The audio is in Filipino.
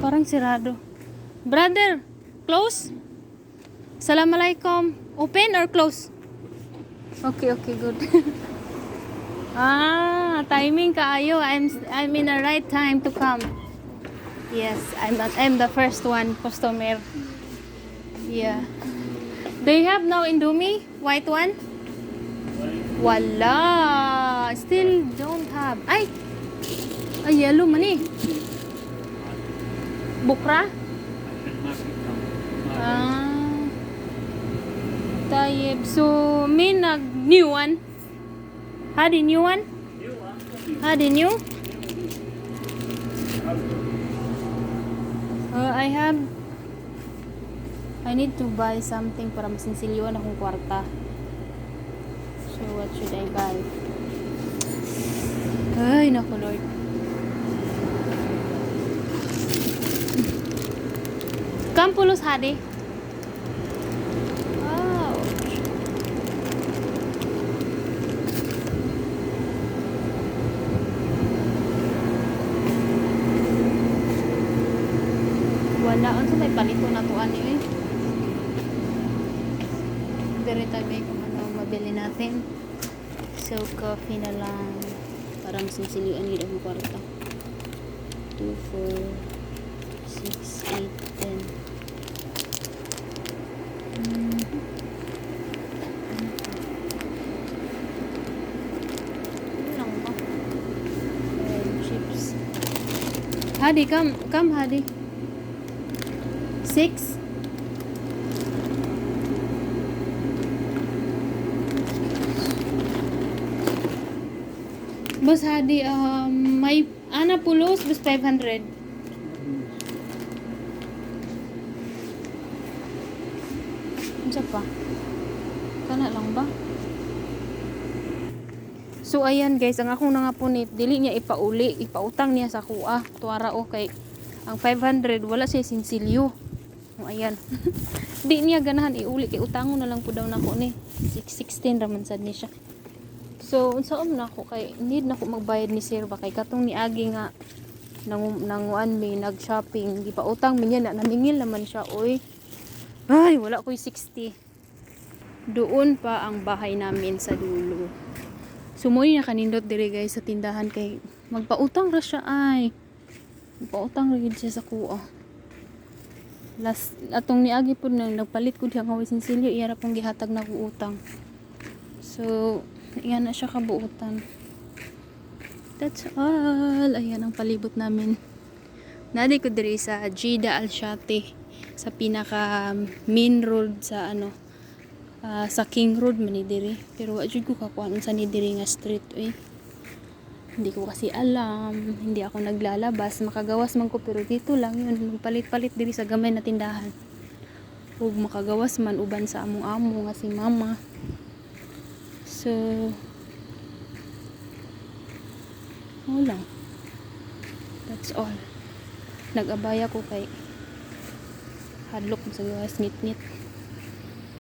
Parang sirado. Brother, close? Assalamualaikum. Open or close? Okay, okay, good. ah, timing kaayo. I'm I'm in the right time to come. Yes, I'm I'm the first one customer. Yeah. Do you have now Indomie? White one? Wala. Still don't have. Ay! Ay, yellow man eh. Bukra? Ah. Tayyib. So, may nag new one. Hadi new one? Hadi new? Uh, I have I need to buy something para masinsilyoan akong kwarta. So, what should I buy? Ay, naku Lord. Kampulos hadi. Wow. Wala. Ano may palito na to ani eh. Dire tayo kung ano mabili natin. So, coffee na lang. Parang sinsilian yun ang kwarta. Hadi, come. Come, Hadi. Six. Boss Hadi, um, may ana pulos, bus 500. Ano pa? Kana lang ba? So ayan guys, ang akong nangapunit, dili niya ipauli, ipautang niya sa kuha. Tuwara o kay ang 500 wala siya sinsilyo. O ayan. Di niya ganahan iuli kay utangon na lang po daw nako ni. 616 raman sad ni siya. So, unsa um na ako kay need na ko magbayad ni sir ba kay katong ni Agi nga nang nanguan mi nag-shopping, di pa utang mi niya na namingil naman siya oy. Ay, wala ko'y 60. Doon pa ang bahay namin sa dulo. Sumoy na kanindot dire guys sa tindahan kay magpautang ra siya ay. Magpautang ra siya sa kuha. Last atong niagi pud nang nagpalit ko diha nga sinsilyo iya ra pong gihatag na ko utang. So, Ayan na siya kabuutan. That's all. Ayan ang palibot namin. Nadi ko diri sa Jida Al-Shati. Sa pinaka main road sa ano. Ah, sa King Road man ni diri. Pero wa jud ko kakuan sa ni diri nga street eh. Hindi ko kasi alam. Hindi ako naglalabas. Makagawas man ko pero dito lang yun. Magpalit-palit diri sa gamay na tindahan. Ug makagawas man uban sa among amo nga si mama. So, wala. That's all. Nag-abaya ko kay hadlok sa gawas ngit-ngit.